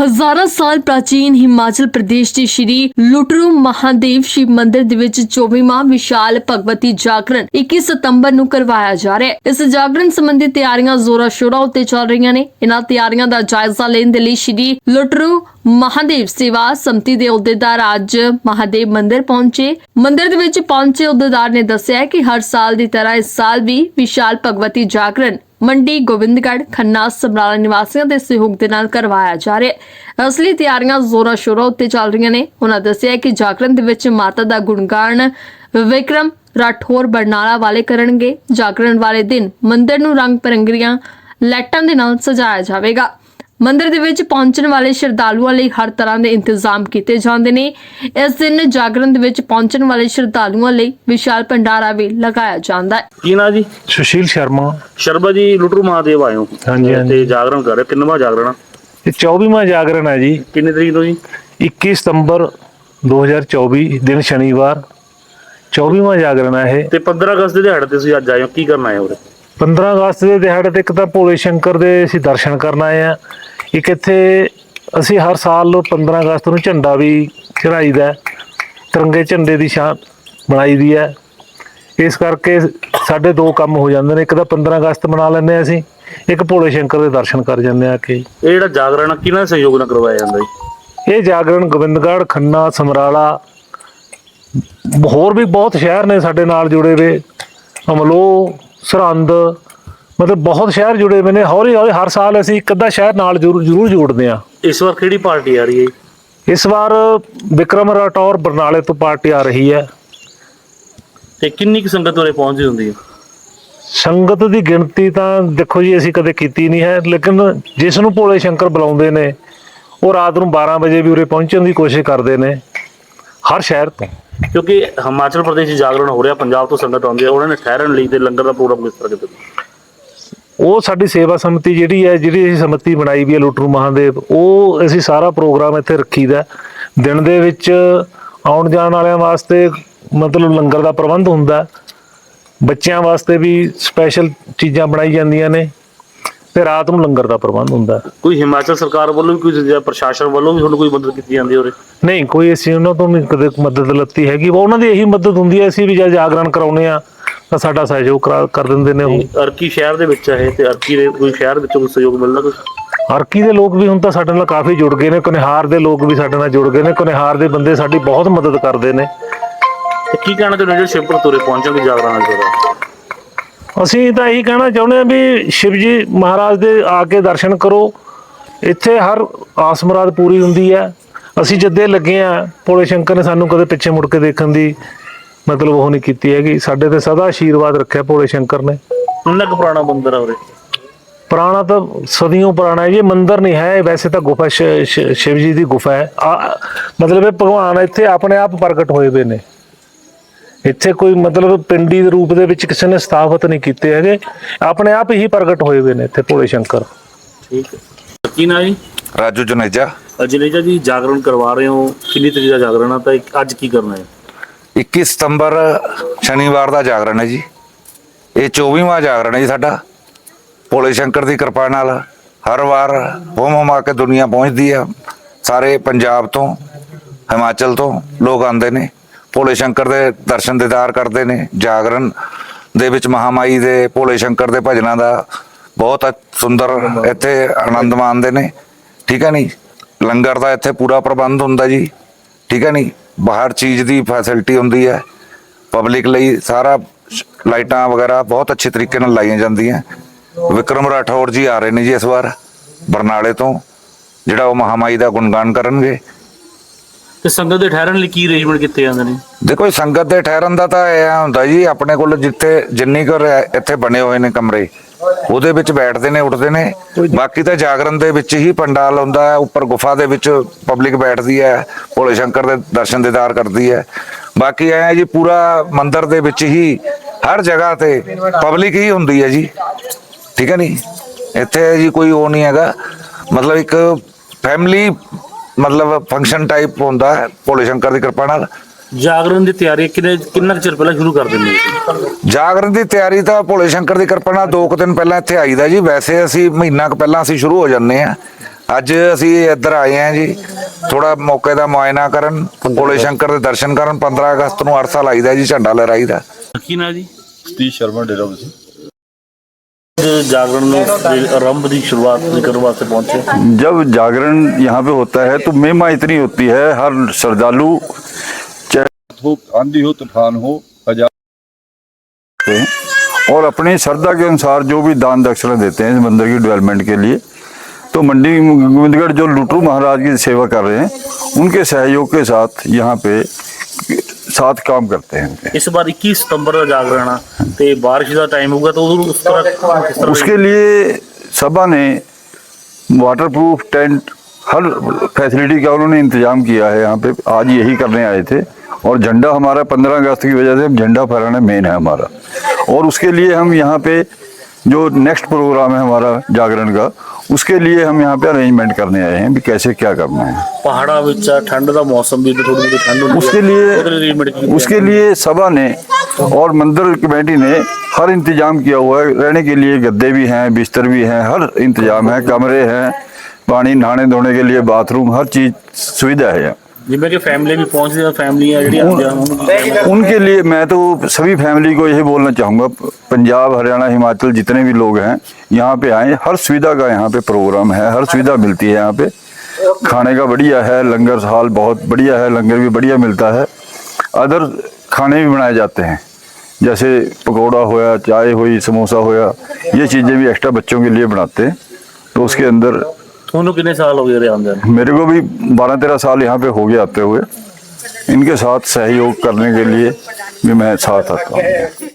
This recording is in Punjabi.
ਹਜ਼ਾਰਾਂ ਸਾਲ ਪ੍ਰਾਚੀਨ ਹਿਮਾਚਲ ਪ੍ਰਦੇਸ਼ ਦੇ ਸ਼੍ਰੀ ਲੁਟਰੂ ਮਹਾਦੇਵ ਸ਼ਿਵ ਮੰਦਿਰ ਦੇ ਵਿੱਚ 24ਵਾਂ ਵਿਸ਼ਾਲ ਭਗਵਤੀ ਜਾਗਰਣ 21 ਸਤੰਬਰ ਨੂੰ ਕਰਵਾਇਆ ਜਾ ਰਿਹਾ ਹੈ। ਇਸ ਜਾਗਰਣ ਸੰਬੰਧੀ ਤਿਆਰੀਆਂ ਜ਼ੋਰਾਂ ਸ਼ੋਰਾਂ ਉੱਤੇ ਚੱਲ ਰਹੀਆਂ ਨੇ। ਇਹਨਾਂ ਤਿਆਰੀਆਂ ਦਾ ਜਾਇਜ਼ਾ ਲੈਣ ਦੇ ਲਈ ਸ਼੍ਰੀ ਲੁਟਰੂ ਮਹਾਦੇਵ ਸੇਵਾ ਸੰਮਤੀ ਦੇ ਅਹੁਦੇਦਾਰ ਅੱਜ ਮਹਾਦੇਵ ਮੰਦਿਰ ਪਹੁੰਚੇ। ਮੰਦਿਰ ਦੇ ਵਿੱਚ ਪਹੁੰਚੇ ਅਹੁਦੇਦਾਰ ਨੇ ਦੱਸਿਆ ਕਿ ਹਰ ਸਾਲ ਦੀ ਤਰ੍ਹਾਂ ਇਸ ਸਾਲ ਵੀ ਵਿਸ਼ਾਲ ਭਗਵਤੀ ਜਾਗਰਣ ਮੰਡੀ ਗੋਬਿੰਦਗੜ੍ਹ ਖੰਨਾ ਸਮਰਾਲਾ ਨਿਵਾਸੀਆਂ ਦੇ ਸਹਿਯੋਗ ਦੇ ਨਾਲ ਕਰਵਾਇਆ ਜਾ ਰਿਹਾ ਹੈ। ਅਸਲੀ ਤਿਆਰੀਆਂ ਜ਼ੋਰਾਂ ਸ਼ੋਰਾਂ ਉੱਤੇ ਚੱਲ ਰਹੀਆਂ ਨੇ। ਉਹਨਾਂ ਦੱਸਿਆ ਕਿ ਜਾਗਰਣ ਦੇ ਵਿੱਚ ਮਾਤਾ ਦਾ ਗੁਣਗਾਨ ਵਿਕਰਮ ਰਾਠੌਰ ਬਰਨਾਲਾ ਵਾਲੇ ਕਰਨਗੇ। ਜਾਗਰਣ ਵਾਲੇ ਦਿਨ ਮੰਦਿਰ ਨੂੰ ਰੰਗ ਬਿਰੰਗੀਆਂ ਲਾਈਟਾਂ ਦੇ ਨਾਲ ਸਜਾਇਆ ਜਾਵੇਗਾ। ਮੰਦਿਰ ਦੇ ਵਿੱਚ ਪਹੁੰਚਣ ਵਾਲੇ ਸ਼ਰਧਾਲੂਆਂ ਲਈ ਹਰ ਤਰ੍ਹਾਂ ਦੇ ਇੰਤਜ਼ਾਮ ਕੀਤੇ ਜਾਂਦੇ ਨੇ। ਇਸ ਦਿਨ ਜਾਗਰਣ ਦੇ ਵਿੱਚ ਪਹੁੰਚਣ ਵਾਲੇ ਸ਼ਰਧਾਲੂਆਂ ਲਈ ਵਿਸ਼ਾਲ ਭੰਡਾਰਾ ਵੀ ਲਗਾਇਆ ਜਾਂਦਾ ਹੈ। ਕੀ ਨਾਂ ਜੀ? ਸੁਸ਼ੀਲ ਸ਼ਰਮਾ। ਸ਼ਰਬਾ ਜੀ ਲੁੱਟਰੂ ਮਹਾਦੇਵ ਆਇਓ ਹਾਂਜੀ, ਹਾਂਜੀ। ਤੇ ਜਾਗਰਣ ਕਰ ਰਹੇ। ਕਿੰਨਵਾਂ ਜਾਗਰਣ ਆ? ਇਹ 24ਵਾਂ ਜਾਗਰਣ ਹੈ ਜੀ। ਕਿੰਨੀ ਤਰੀਕ ਤੋਂ ਜੀ? 21 ਸਤੰਬਰ 2024 ਦਿਨ ਸ਼ਨੀਵਾਰ। 24ਵਾਂ ਜਾਗਰਣ ਹੈ ਇਹ। ਤੇ 15 ਅਗਸਤ ਦੇ ਦਿਹਾੜੇ ਤੇ ਤੁਸੀਂ ਅੱਜ ਆਏ ਹੋ। ਕੀ ਕਰਨ ਆਏ ਹੋ ਉਰੇ? 15 ਅਗਸਤ ਦੇ ਦਿਹਾੜੇ ਤੇ ਇੱਕ ਤਾਂ ਭੋਲੇ ਸ਼ੰਕਰ ਦੇ ਅਸੀਂ ਦਰਸ਼ਨ ਕਰਨ ਆਏ ਆ ਇੱਕ ਇੱਥੇ ਅਸੀਂ ਹਰ ਸਾਲ 15 ਅਗਸਤ ਨੂੰ ਝੰਡਾ ਵੀ ਚੜਾਈਦਾ। ਤਿਰੰਗੇ ਝੰਡੇ ਦੀ ਸ਼ਾਨ ਬਣਾਈ ਦੀ ਹੈ। ਇਸ ਕਰਕੇ ਸਾਡੇ ਦੋ ਕੰਮ ਹੋ ਜਾਂਦੇ ਨੇ। ਇੱਕ ਤਾਂ 15 ਅਗਸਤ ਮਨਾ ਲੈਂਦੇ ਹਾਂ ਅਸੀਂ ਇੱਕ ਭੋਲੇ ਸ਼ੰਕਰ ਦੇ ਦਰਸ਼ਨ ਕਰ ਜਾਂਦੇ ਆ ਕਿ। ਇਹ ਜਿਹੜਾ ਜਾਗਰਣ ਆ, ਕਿਹਨਾਂ ਸਹਿਯੋਗ ਨਾਲ ਕਰਵਾਇਆ ਜਾਂਦਾ ਜੀ? ਇਹ ਜਾਗਰਣ ਗੋਬਿੰਦਗੜ੍ਹ ਖੰਨਾ ਸਮਰਾਲਾ ਹੋਰ ਵੀ ਬਹੁਤ ਸ਼ਹਿਰ ਨੇ ਸਾਡੇ ਨਾਲ ਜੁੜੇ ਹੋਏ ਅਮਲੋ ਸਰਹੰਦ ਮਤਲਬ ਬਹੁਤ ਸ਼ਹਿਰ ਜੁੜੇ ਹੋਏ ਨੇ ਹੌਲੀ ਹੌਲੀ ਹਰ ਸਾਲ ਅਸੀਂ ਇੱਕ ਅੱਧਾ ਸ਼ਹਿਰ ਨਾਲ ਜ਼ਰੂਰ ਜ਼ਰੂਰ ਜੋੜਦੇ ਆ ਇਸ ਵਾਰ ਕਿਹੜੀ ਪਾਰਟੀ ਆ ਰਹੀ ਹੈ? ਇਸ ਵਾਰ ਵਿਕਰਮ ਰਾਠੌਰ ਬਰਨਾਲੇ ਤੋਂ ਪਾਰਟੀ ਆ ਰਹੀ ਹੈ। ਤੇ ਕਿੰਨੀ ਕੁ ਸੰਗਤ ਉਰੇ ਪਹੁੰਚਦੀ ਹੁੰਦੀ ਹੈ? ਸੰਗਤ ਦੀ ਗਿਣਤੀ ਤਾਂ ਦੇਖੋ ਜੀ ਅਸੀਂ ਕਦੇ ਕੀਤੀ ਨਹੀਂ ਹੈ ਲੇਕਿਨ ਜਿਸ ਨੂੰ ਭੋਲੇ ਸ਼ੰਕਰ ਬੁਲਾਉਂਦੇ ਨੇ ਉਹ ਰਾਤ ਨੂੰ 12 ਵਜੇ ਵੀ ਉਰੇ ਪਹੁੰਚਣ ਦੀ ਕੋਸ਼ਿਸ਼ ਕਰਦੇ ਨੇ ਹਰ ਸ਼ਹਿਰ ਤੋਂ। ਕਿਉਂਕਿ ਹਿਮਾਚਲ ਪ੍ਰਦੇਸ਼ ਜਾਗਰਣ ਹੋ ਰਿਹਾ ਪੰਜਾਬ ਤੋਂ ਸੰਗਤ ਆਉਂਦੀ ਹੈ ਉਹਨਾਂ ਨੇ ਠਹਿਰਨ ਲਈ ਤੇ ਲੰਗਰ ਦਾ ਪ੍ਰੋਗਰਾਮ ਕਿਸ ਤਰ੍ਹਾਂ ਕੀਤਾ? ਉਹ ਸਾਡੀ ਸੇਵਾ ਸਮਿਤੀ ਜਿਹੜੀ ਹੈ ਜਿਹੜੀ ਅਸੀਂ ਸਮਿਤੀ ਬਣਾਈ ਵੀ ਹੈ ਲੁੱਟਰੂ ਮਹਾਦੇਵ ਉਹ ਅਸੀਂ ਸਾਰਾ ਪ੍ਰੋਗਰਾਮ ਇੱਥੇ ਰੱਖੀਦਾ ਦਿਨ ਦੇ ਵਿੱਚ ਆਉਣ ਜਾਣ ਵਾਲਿਆਂ ਵਾਸਤੇ ਮਤਲਬ ਲੰਗਰ ਦਾ ਪ੍ਰਬੰਧ ਹੁੰਦਾ ਬੱਚਿਆਂ ਵਾਸਤੇ ਵੀ ਸਪੈਸ਼ਲ ਚੀਜ਼ਾਂ ਬਣਾਈ ਜਾਂਦੀਆਂ ਨੇ ਤੇ ਰਾਤ ਨੂੰ ਲੰਗਰ ਦਾ ਪ੍ਰਬੰਧ ਹੁੰਦਾ ਕੋਈ ਹਿਮਾਚਲ ਸਰਕਾਰ ਵੱਲੋਂ ਵੀ ਕੋਈ ਜਾਂ ਪ੍ਰਸ਼ਾਸਨ ਵੱਲੋਂ ਵੀ ਤੁਹਾਨੂੰ ਕੋਈ ਮਦਦ ਕੀਤੀ ਜਾਂਦੀ ਹੈ ਉਰੇ? ਨਹੀਂ ਕੋਈ ਅਸੀਂ ਉਹਨਾਂ ਤੋਂ ਨਹੀਂ ਕਦੇ ਮਦਦ ਲੱਤੀ ਹੈਗੀ। ਉਹਨਾਂ ਦੀ ਇਹੀ ਮਦਦ ਹੁੰਦੀ ਹੈ ਅਸੀਂ ਵੀ ਜਦ ਜਾਗਰਣ ਕਰਾਉਨੇ ਆ ਤਾਂ ਸਾਡਾ ਸਹਿਯੋਗ ਕਰਾ- ਕਰ ਦਿੰਦੇ ਨੇ ਉਹ। ਅਰਕੀ ਸ਼ਹਿਰ ਦੇ ਵਿੱਚ ਹੈ ਤੇ ਅਰਕੀ ਦੇ ਕੋਈ ਸ਼ਹਿਰ ਵਿੱਚੋਂ ਸਹਿਯੋਗ ਮਿਲਦਾ ਕੁਝ ਹਰਕੀ ਦੇ ਲੋਕ ਵੀ ਹੁਣ ਤਾਂ ਸਾਡੇ ਨਾਲ ਕਾਫੀ ਜੁੜ ਗਏ ਨੇ ਕੁਨਿਹਾਰ ਦੇ ਲੋਕ ਵੀ ਸਾਡੇ ਨਾਲ ਜੁੜ ਗਏ ਨੇ ਕੁਨਿਹਾਰ ਦੇ ਬੰਦੇ ਸਾਡੀ ਬਹੁਤ ਮਦਦ ਕਰਦੇ ਨੇ। ਤੇ ਕੀ ਕਹਿਣਾ ਚਾਹੁੰਦੇ ਹੋ ਸ਼ਿਵਪੁਰ ਤੁਰੇ ਪਹੁੰਚਣਗੇ ਜਾਗਰਣ ਵਾਲੇ ਦਿਨ? ਅਸੀਂ ਤਾਂ ਇਹੀ ਕਹਿਣਾ ਚਾਹੁੰਦੇ ਹਾਂ ਵੀ ਸ਼ਿਵ ਜੀ ਮਹਾਰਾਜ ਦੇ ਆ ਕੇ ਦਰਸ਼ਨ ਕਰੋ। ਇੱਥੇ ਹਰ ਆਸ ਮੁਰਾਦ ਪੂਰੀ ਹੁੰਦੀ ਹੈ। ਅਸੀਂ ਜੱਦੇ ਲੱਗੇ ਆ ਭੋਲੇ ਸ਼ੰਕਰ ਨੇ ਸਾਨੂੰ ਕਦੇ ਪਿੱਛੇ ਮੁੜ ਕੇ ਦੇਖਣ ਦੀ ਮਤਲਬ ਉਹ ਨਹੀਂ ਕੀਤੀ ਹੈਗੀ। ਸਾਡੇ ਤੇ ਸਦਾ ਆਸ਼ੀਰਵਾਦ ਰੱਖਿਆ ਭੋਲੇ ਸ਼ੰਕਰ ਨੇ। ਕਿੰਨਾ ਕੁ ਪੁਰਾਣਾ ਮੰਦਿਰ ਆ ਉਰੇ? ਪੁਰਾਣਾ ਤਾਂ ਸਦੀਆਂ ਪੁਰਾਣਾ ਹੈ ਇਹ ਮੰਦਿਰ ਨਹੀਂ ਹੈ ਵੈਸੇ ਤਾਂ ਗੁਫਾ ਸ਼ਿਵ ਜੀ ਦੀ ਗੁਫਾ ਹੈ। ਮਤਲਬ ਇਹ ਭਗਵਾਨ ਇੱਥੇ ਆਪਣੇ ਆਪ ਪ੍ਰਗਟ ਹੋਏ ਹੋਏ ਨੇ। ਇੱਥੇ ਕੋਈ ਮਤਲਬ ਪਿੰਡੀ ਦੇ ਰੂਪ ਦੇ ਵਿੱਚ ਕਿਸੇ ਨੇ ਸਥਾਪਿਤ ਨਹੀਂ ਕੀਤੇ ਹੈਗੇ। ਆਪਣੇ ਆਪ ਹੀ ਪ੍ਰਗਟ ਹੋਏ ਹੋਏ ਨੇ ਇੱਥੇ ਭੋਲੇ ਸ਼ੰਕਰ। ਠੀਕ ਹੈ। ਕੀ ਨਾ ਜੀ? ਰਾਜੂ ਜਨੇਜਾ। ਅਜਨੇਜਾ ਜੀ ਜਾਗਰਣ ਕਰਵਾ ਰਹੇ ਹੋ। ਕਿੰਨੀ ਤਰੀਕ ਦਾ ਜਾਗਰਣ ਆ? ਤਾਂ ਅੱਜ ਕੀ ਕਰਨਾ ਹੈ? 21 ਸਤੰਬਰ ਸ਼ਨੀਵਾਰ ਦਾ ਜਾਗਰਣ ਹੈ ਜੀ। ਇਹ 24ਵਾਂ ਜਾਗਰਣ ਹੈ ਜੀ ਸਾਡਾ। ਭੋਲੇ ਸ਼ੰਕਰ ਦੀ ਕਿਰਪਾ ਨਾਲ ਹਰ ਵਾਰ ਹੋਮ ਹੋਮਾ ਕੇ ਦੁਨੀਆ ਪਹੁੰਚਦੀ ਆ। ਸਾਰੇ ਪੰਜਾਬ ਤੋਂ, ਹਿਮਾਚਲ ਤੋਂ ਲੋਕ ਆਉਂਦੇ ਨੇ। ਭੋਲੇ ਸ਼ੰਕਰ ਦੇ ਦਰਸ਼ਨ ਦੀਦਾਰ ਕਰਦੇ ਨੇ। ਜਾਗਰਣ ਦੇ ਵਿੱਚ ਮਹਾਮਾਈ ਦੇ ਭੋਲੇ ਸ਼ੰਕਰ ਦੇ ਭਜਨਾਂ ਦਾ ਬਹੁਤ ਸੁੰਦਰ ਇੱਥੇ ਆਨੰਦ ਮਾਣਦੇ ਨੇ। ਠੀਕ ਹੈ ਨਹੀਂ ਲੰਗਰ ਦਾ ਇੱਥੇ ਪੂਰਾ ਪ੍ਰਬੰਧ ਹੁੰਦਾ ਜੀ। ਠੀਕ ਹੈ ਨਹੀਂ ਬਾਹਰ ਚੀਜ਼ ਦੀ ਫੈਸਿਲਿਟੀ ਹੁੰਦੀ ਹੈ। ਪਬਲਿਕ ਲਈ ਸਾਰਾ ਲਾਈਟਾਂ ਵਗੈਰਾ ਬਹੁਤ ਅੱਛੇ ਤਰੀਕੇ ਨਾਲ ਲਾਈਆਂ ਜਾਂਦੀਆਂ। ਵਿਕਰਮ ਰਾਠੌਰ ਜੀ ਆ ਰਹੇ ਨੇ ਜੀ ਇਸ ਵਾਰ ਬਰਨਾਲੇ ਤੋਂ, ਜਿਹੜਾ ਉਹ ਮਹਾਮਾਈ ਦਾ ਗੁਣਗਾਨ ਕਰਨਗੇ। ਤੇ ਸੰਗਤ ਦੇ ਠਹਿਰਨ ਲਈ ਕੀ ਅਰੇਂਜਮੈਂਟ ਕੀਤੇ ਜਾਂਦੇ ਨੇ? ਦੇਖੋ ਇਹ ਸੰਗਤ ਦੇ ਠਹਿਰਨ ਦਾ ਤਾਂ ਇਹ ਹੁੰਦਾ ਜੀ, ਆਪਣੇ ਕੋਲ ਜਿੱਥੇ ਜਿੰਨੀ ਕੁ ਇੱਥੇ ਬਣੇ ਹੋਏ ਨੇ ਕਮਰੇ, ਉਹਦੇ ਵਿੱਚ ਬੈਠਦੇ ਨੇ, ਉੱਠਦੇ ਨੇ। ਬਾਕੀ ਤਾਂ ਜਾਗਰਣ ਦੇ ਵਿੱਚ ਹੀ ਪੰਡਾਲ ਹੁੰਦਾ ਹੈ, ਉੱਪਰ ਗੁਫਾ ਦੇ ਵਿੱਚ ਪਬਲਿਕ ਬੈਠਦੀ ਹੈ, ਭੋਲੇ ਸ਼ੰਕਰ ਦੇ ਦਰਸ਼ਨ ਦੀਦਾਰ ਕਰਦੀ ਹੈ। ਬਾਕੀ ਐ ਜੀ, ਪੂਰਾ ਮੰਦਿਰ ਦੇ ਵਿੱਚ ਹੀ ਹਰ ਜਗ੍ਹਾ ਤੇ ਪਬਲਿਕ ਹੀ ਹੁੰਦੀ ਹੈ ਜੀ। ਠੀਕ ਹੈ ਨਹੀਂ ਇੱਥੇ ਜੀ ਕੋਈ ਉਹ ਨਹੀਂ ਹੈਗਾ। ਮਤਲਬ ਇੱਕ ਫੈਮਿਲੀ ਮਤਲਬ ਫੰਕਸ਼ਨ ਟਾਈਪ ਹੁੰਦਾ ਹੈ ਭੋਲੇ ਸ਼ੰਕਰ ਦੀ ਕਿਰਪਾ ਨਾਲ। ਜਾਗਰਣ ਦੀ ਤਿਆਰੀ ਕਿੰਨੇ ਕਿੰਨਾ ਕੁ ਚਿਰ ਪਹਿਲਾਂ ਸ਼ੁਰੂ ਕਰ ਦਿੰਦੇ ਹੋ ਜਾਗਰਣ ਦੀ ਤਿਆਰੀ ਤਾਂ ਭੋਲੇ ਸ਼ੰਕਰ ਦੀ ਕਿਰਪਾ ਨਾਲ ਦੋ ਕੁ ਦਿਨ ਪਹਿਲਾਂ ਇੱਥੇ ਆਈਦਾ ਜੀ। ਵੈਸੇ ਅਸੀਂ ਮਹੀਨਾ ਕੁ ਪਹਿਲਾਂ ਅਸੀਂ ਸ਼ੁਰੂ ਹੋ ਜੰਨੇ ਆ ਅੱਜ ਅਸੀਂ ਇੱਧਰ ਆਏ ਹਾਂ ਜੀ। ਥੋੜਾ ਮੌਕੇ ਦਾ ਮੁਆਇਨਾ ਕਰਨ ਭੋਲੇ ਸ਼ੰਕਰ ਦੇ ਦਰਸ਼ਨ ਕਰਨ। 15 ਅਗਸਤ ਨੂੰ ਅਰਸਾ ਲਾਈਦਾ ਜੀ ਝੰਡਾ ਲਹਿਰਾਈਦਾ। ਕੀ ਨਾ ਜੀ? ਸਤੀਸ਼ ਸ਼ਰਮਾ ਡੇਰਾ ਬਸੀ जागरण में रंभ की शुरुआत ज़िक्र वास्ते पहुँचे। जब जागरण यहाँ पे होता है तो महिमा इतनी होती है हर श्रद्धालु हो आंधी हो तूफ़ान हो हज़ार और अपनी श्रद्धा के अनुसार जो भी दान दक्षिणा देते हैं मंदिर की डेवलपमेंट के लिए तो मंडी गोविंदगढ़ जो लुटरू महाराज की सेवा कर रहे हैं उनके सहयोग के साथ यहाँ पे साथ काम करते हैं इस बार 21 सितंबर का जागरण तो बारिश का टाइम होगा तो उस तरह किस तरह उसके लिए सभा ने वाटरप्रूफ टेंट हर फैसिलिटी का उन्होंने इंतजाम किया है यहाँ पे आज यही करने आए थे और झंडा हमारा 15 अगस्त की वजह से झंडा फहराना मेन है हमारा और उसके लिए हम यहाँ पे जो नेक्स्ट प्रोग्राम है हमारा जागरण का उसके लिए हम यहाँ पे अरेंजमेंट करने आए हैं भी कैसे क्या करना है ਪਹਾੜਾਂ ਵਿੱਚ ਆ, ਠੰਡ ਦਾ ਮੌਸਮ ਵੀ ਤੇ ਥੋੜੀ ਜਿਹੀ ਠੰਡ ਹੁੰਦੀ उसके ਉਹਦੇ ਲਈ arrangement लिए ਕੀਤੇ उसके लिए सभा ने और मंदिर कमेटी ने हर इंतजाम किया हुआ है रहने के लिए गद्दे भी हैं बिस्तर भी हैं हर इंतजाम है कमरे हैं पानी नहाने धोने के लिए बाथरूम हर चीज सुविधा है यहाँ फैमिली भी उनके लिए मैं तो सभी फैमिली को यही बोलना चाहूँगा पंजाब हरियाणा हिमाचल जितने भी लोग हैं यहाँ पे आए हर सुविधा का यहाँ पे प्रोग्राम है हर सुविधा मिलती है यहाँ पे। खाने का बढ़िया है लंगर हाल बहुत बढ़िया है लंगर भी बढ़िया मिलता है। अदर खाने भी बनाए जाते हैं जैसे पकौड़ा होया चाय हुई समोसा होया ये चीज़ें भी एक्स्ट्रा बच्चों के लिए बनाते हैं। तो उसके अंदर ਤੁਹਾਨੂੰ ਕਿੰਨੇ ਸਾਲ ਹੋ ਗਏ ਰੇ ਆਉਂਦੇ ਨੂੰ मेरे को भी बारह तेरह साल यहाँ पे हो गए आते हुए इनके साथ सहयोग करने के लिए भी मैं साथ आता हूँ